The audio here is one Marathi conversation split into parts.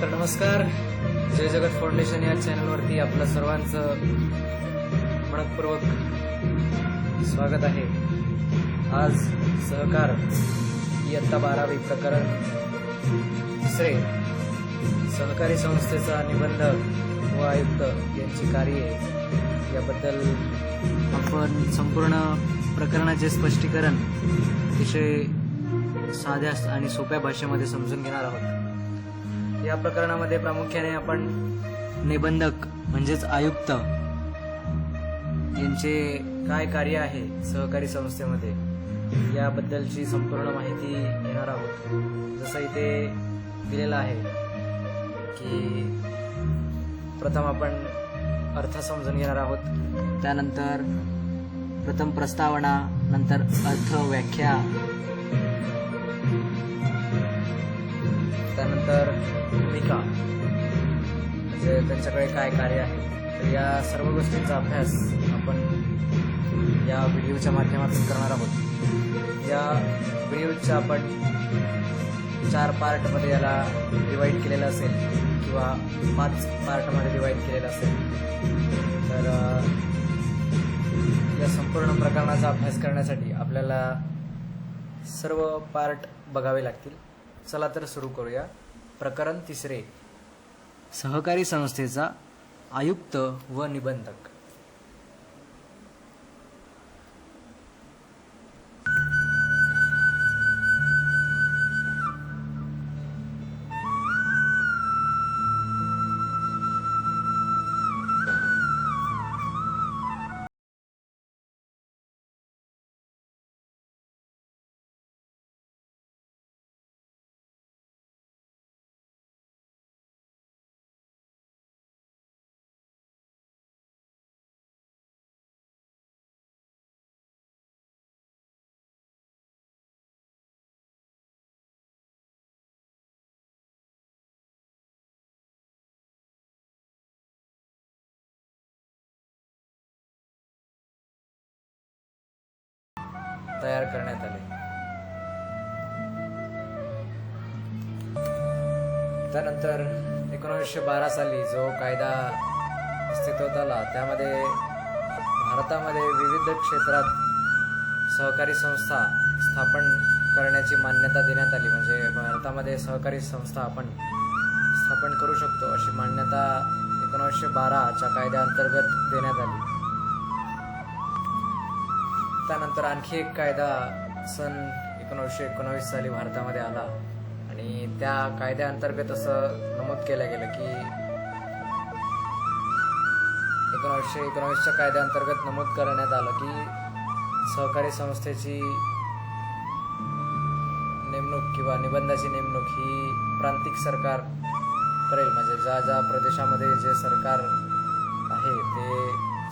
तर नमस्कार. जय जगत फाउंडेशन या चॅनलवरती आपलं सर्वांचं मनपूर्वक स्वागत आहे. आज सहकार इयत्ता बारावी प्रकरण. तिसरे सहकारी संस्थेचा निबंधक व आयुक्त यांची कार्ये याबद्दल आपण संपूर्ण प्रकरणाचे स्पष्टीकरण अतिशय साध्या आणि सोप्या भाषेमध्ये समजून घेणार आहोत. या प्रकरणामध्ये प्रामुख्याने आपण निबंधक म्हणजेच आयुक्त यांचे काय कार्य आहे सहकारी संस्थेमध्ये याबद्दलची संपूर्ण माहिती घेणार आहोत. जसं इथे दिलेलं आहे की प्रथम आपण अर्थ समजून घेणार आहोत. त्यानंतर प्रथम प्रस्तावना नंतर अर्थ व्याख्या त्यानंतर भूमिका. म्हणजे त्यांच्याकडे काय कार्य आहे? तर या सर्व गोष्टींचा अभ्यास आपण या व्हिडिओच्या माध्यमातून करणार आहोत. या व्हिडिओच्या आपण चार पार्टमध्ये याला डिवाईड केलेलं असेल किंवा पाच पार्टमध्ये डिवाईड केलेलं असेल. तर या संपूर्ण प्रकरणाचा अभ्यास करण्यासाठी आपल्याला सर्व पार्ट बघावे लागतील. चला तर सुरू करूया. प्रकरण तिसरे. सहकारी संस्थेचा आयुक्त व निबंधक. तयार करण्यात आले. त्यानंतर एकोणीसशे बारा साली जो कायदा अस्तित्वात आला त्यामध्ये भारतामध्ये विविध क्षेत्रात सहकारी संस्था स्थापन करण्याची मान्यता देण्यात आली. म्हणजे भारतामध्ये सहकारी संस्था आपण स्थापन करू शकतो अशी मान्यता एकोणीसशे बाराच्या कायद्याअंतर्गत देण्यात आली. त्यानंतर आणखी एक कायदा सन एकोणीसशे एकोणावीस साली भारतामध्ये आला. आणि त्या कायद्याअंतर्गत असं नमूद केलं गेलं की एकोणीसशे एकोणावीसच्या कायद्याअंतर्गत नमूद करण्यात आलं की सहकारी संस्थेची नेमणूक किंवा निबंधाची नेमणूक ही प्रांतिक सरकार करेल. म्हणजे ज्या ज्या प्रदेशामध्ये जे सरकार आहे ते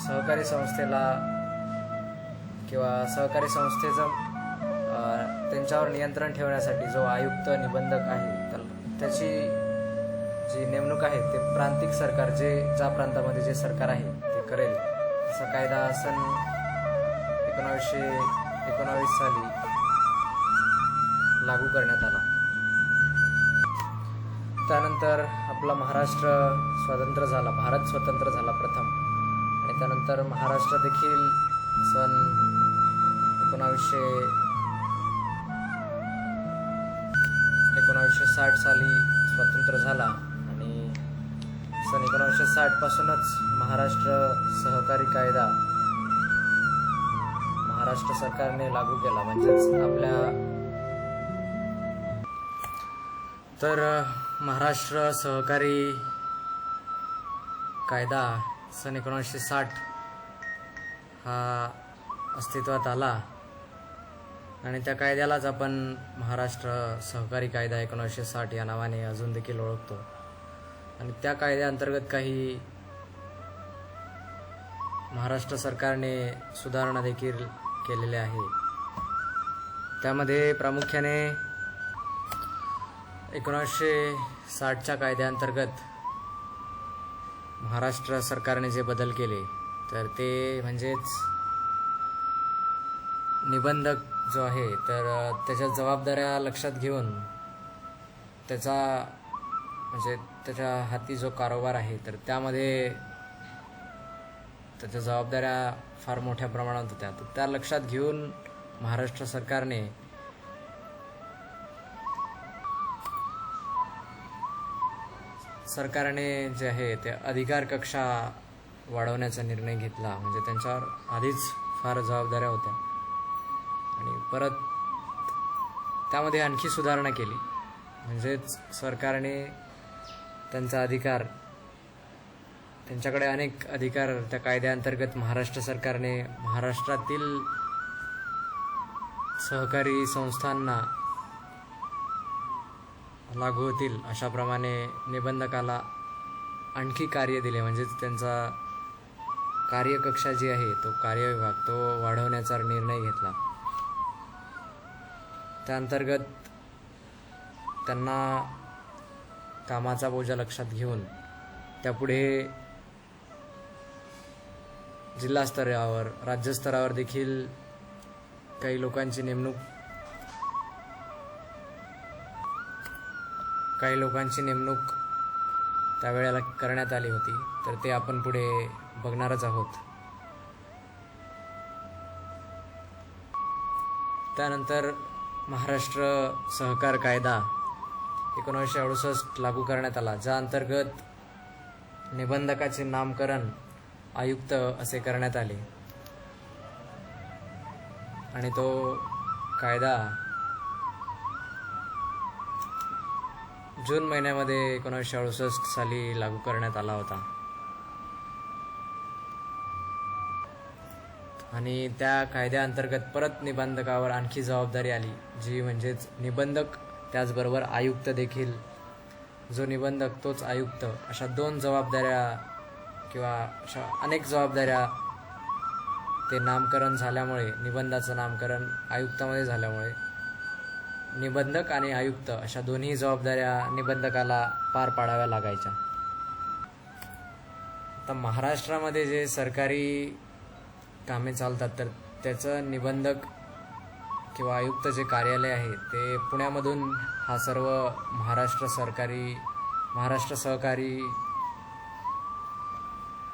सहकारी संस्थेला किंवा सहकारी संस्थेचं त्यांच्यावर नियंत्रण ठेवण्यासाठी जो आयुक्त निबंधक आहे तर त्याची जी नेमणूक आहे ते प्रांतिक सरकार जे ज्या प्रांतामध्ये जे सरकार आहे ते करेल. असा कायदा सन एकोणावीसशे एकोणावीस साली लागू करण्यात आला. त्यानंतर आपला महाराष्ट्र स्वतंत्र झाला भारत स्वतंत्र झाला प्रथम. आणि त्यानंतर महाराष्ट्र देखील सन एकोणावीसशे एकोणावीसशे साठ साली स्वतंत्र झाला आणि सन एकोणावीसशे साठ पासूनच महाराष्ट्र सहकारी कायदा महाराष्ट्र सरकारने लागू केला. म्हणजेच आपल्या तर महाराष्ट्र सहकारी कायदा सन एकोणीसशे साठ हा अस्तित्वात आला. आणि त्या कायद्यालाच आपण महाराष्ट्र सहकारी कायदा एकोणीसशे साठ या नावाने अजून देखील ओळखतो. आणि त्या कायद्याअंतर्गत काही महाराष्ट्र सरकारने सुधारणा देखील केलेल्या आहे. त्यामध्ये प्रामुख्याने एकोणीसशे साठच्या कायद्याअंतर्गत महाराष्ट्र सरकारने जे बदल केले तर ते म्हणजेच निबंधक जो आहे तर त्याच्या जबाबदाऱ्या लक्षात घेऊन त्याचा म्हणजे त्याच्या हाती जो कारोबार आहे तर त्यामध्ये त्याच्या जबाबदाऱ्या फार मोठ्या प्रमाणात होत्या. तर त्या लक्षात घेऊन महाराष्ट्र सरकारने सरकारने जे आहे ते अधिकार कक्षा वाढवण्याचा निर्णय घेतला. म्हणजे त्यांच्यावर आधीच फार जबाबदाऱ्या होत्या. परत त्यामध्ये आणखी सुधारणा केली. म्हणजेच सरकारने त्यांचा अधिकार त्यांच्याकडे अनेक अधिकार त्या कायद्याअंतर्गत महाराष्ट्र सरकारने महाराष्ट्रातील सहकारी संस्थांना लागू होतील अशाप्रमाणे निबंधकाला आणखी कार्य दिले. म्हणजेच त्यांचा कार्यकक्षा जी आहे तो कार्यविभाग तो वाढवण्याचा निर्णय घेतला. त्याअंतर्गत त्यांना कामाचा बोजा लक्षात घेऊन त्यापुढे जिल्हास्तरावर राज्यस्तरावर देखील काही लोकांची नेमणूक काही लोकांची नेमणूक त्यावेळेला करण्यात आली होती. तर ते आपण पुढे बघणारच आहोत. त्यानंतर महाराष्ट्र सहकार कायदा एकोणीसशे अडुसष्ट लागू करण्यात आला ज्या अंतर्गत निबंधकाचे नामकरण आयुक्त असे करण्यात आले. आणि तो कायदा जून महिन्यामध्ये एकोणीसशे अडुसष्ट साली लागू करण्यात आला होता. आणि त्या कायद्याअंतर्गत परत निबंधकावर आणखी जबाबदारी आली जी म्हणजेच निबंधक त्याचबरोबर आयुक्त देखील. जो निबंधक तोच आयुक्त. अशा दोन जबाबदाऱ्या किंवा अशा अनेक जबाबदाऱ्या ते नामकरण झाल्यामुळे निबंधाचं नामकरण आयुक्तामध्ये झाल्यामुळे निबंधक आणि आयुक्त अशा दोन्ही जबाबदाऱ्या निबंधकाला पार पाडाव्या लागायच्या. आता महाराष्ट्रामध्ये जे सरकारी कामे चालतात तर त्याचं निबंधक किंवा आयुक्त जे कार्यालय आहे ते पुण्यामधून हा सर्व महाराष्ट्र सरकारी महाराष्ट्र सहकारी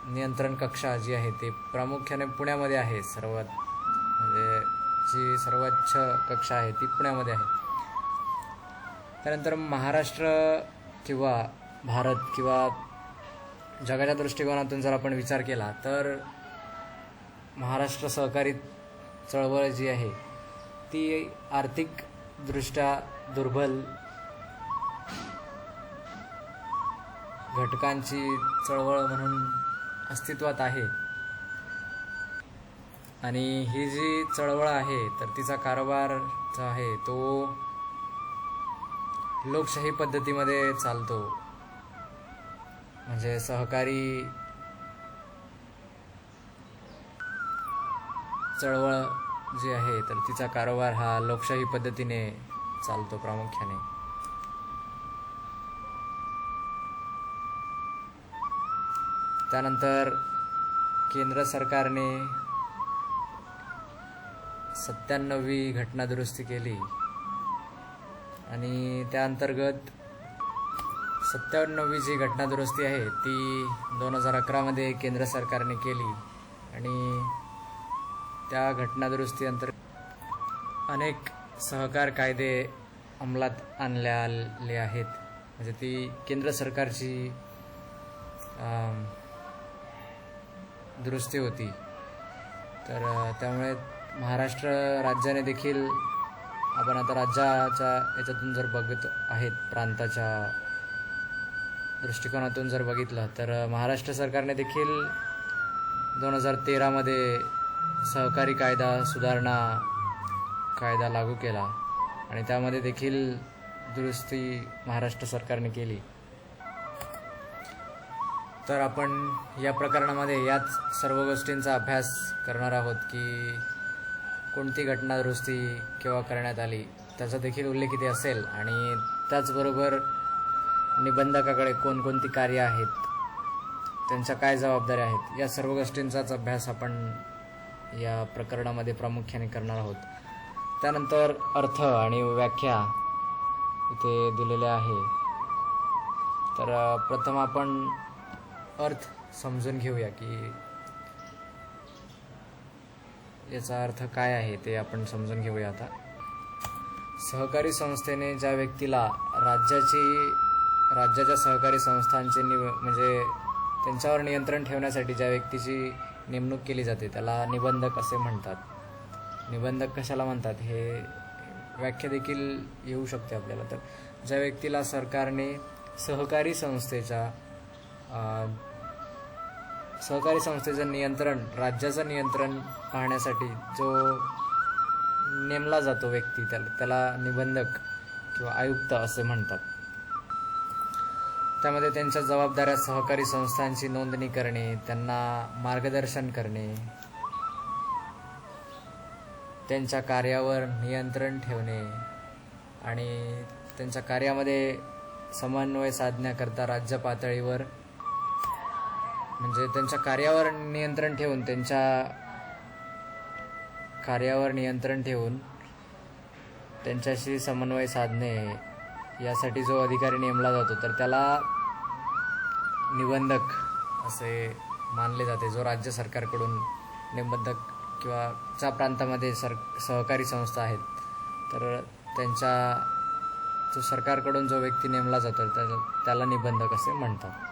नियंत्रण कक्षा जी आहे ते प्रामुख्याने पुण्यामध्ये आहे सर्वात. म्हणजे जी सर्वोच्च कक्षा आहे ती पुण्यामध्ये आहे. त्यानंतर महाराष्ट्र किंवा भारत किंवा जगाच्या दृष्टिकोनातून जर आपण विचार केला तर महाराष्ट्र सहकारी चळवळ जी आहे ती आर्थिकदृष्ट्या दुर्बल घटकांची चळवळ म्हणून अस्तित्वात आहे. आणि ही जी चळवळ आहे तर तिचा कारभार जो आहे तो लोकशाही पद्धतीमध्ये चालतो. म्हणजे सहकारी चळवळ जी आहे तर तिचा कारोबार हा लोकशाही पद्धतीने चालतो प्रामुख्याने. त्यानंतर केंद्र सरकारने सत्त्याण्णवी घटना दुरुस्ती केली. आणि त्या अंतर्गत सत्त्याण्णवी जी घटना दुरुस्ती आहे ती दोन हजार अकरामध्ये केंद्र सरकारने केली. आणि त्या घटना दुरुस्ती अंतर्गत अनेक सहकार कायदे अंमलात आणले आहेत. म्हणजे ती केंद्र सरकारची दुरुस्ती होती. तर त्यामुळे महाराष्ट्र राज्याने देखील आपण आता राज्याच्या याच्यातून जर बघत आहेत प्रांताच्या दृष्टिकोनातून जर बघितलं तर महाराष्ट्र सरकारने देखील दोन हजार तेरामध्ये सहकारी कायदा सुधारणा कायदा लागू केला आणि त्यामध्ये देखील दुरुस्ती महाराष्ट्र सरकारने केली. तर आपण या प्रकरणामध्ये याच सर्व गोष्टींचा अभ्यास करणार आहोत की कोणती घटना दुरुस्ती केव्हा करण्यात आली त्याचा देखील उल्लेख इथे असेल आणि त्याचबरोबर निबंधकाकडे कोणकोणती कार्य आहेत त्यांच्या काय जबाबदाऱ्या आहेत या सर्व गोष्टींचाच अभ्यास आपण या प्रकरणामध्ये प्रामुख्याने करणार आहोत. त्यानंतर अर्थ आणि व्याख्या इथे दिलेल्या आहे. तर प्रथम आपण अर्थ समजून घेऊया की याचा अर्थ काय आहे ते आपण समजून घेऊया आता. सहकारी संस्थेने ज्या व्यक्तीला राज्याची राज्याच्या सहकारी संस्थांचे निव म्हणजे त्यांच्यावर नियंत्रण ठेवण्यासाठी ज्या व्यक्तीची नेमणूक केली जाते. त्याला निबंधक असे म्हणतात. निबंधक कशाला म्हणतात हे व्याख्या देखील येऊ शकते आपल्याला. तर ज्या व्यक्तीला सरकारने सहकारी संस्थेच्या सहकारी संस्थेचं नियंत्रण राज्याचं नियंत्रण पाहण्यासाठी जो नेमला जातो व्यक्ती त्याला त्याला निबंधक किंवा आयुक्त असे म्हणतात. त्यामध्ये त्यांच्या जबाबदाऱ्या सहकारी संस्थांची नोंदणी करणे त्यांना मार्गदर्शन करणे त्यांच्या कार्यावर नियंत्रण ठेवणे आणि त्यांच्या कार्यामध्ये समन्वय साधण्याकरता राज्य पातळीवर म्हणजे त्यांच्या कार्यावर नियंत्रण ठेवून त्यांच्या कार्यावर नियंत्रण ठेवून त्यांच्याशी समन्वय साधणे यासाठी जो अधिकारी नेमला जातो तर त्याला निबंधक असे मानले जाते जो राज्य सरकारकडून निबंधक किंवा ज्या प्रांतामध्ये सर सहकारी संस्था आहेत तर त्यांच्या जो सरकारकडून जो व्यक्ती नेमला जातो त्या त्याला निबंधक असे म्हणतात.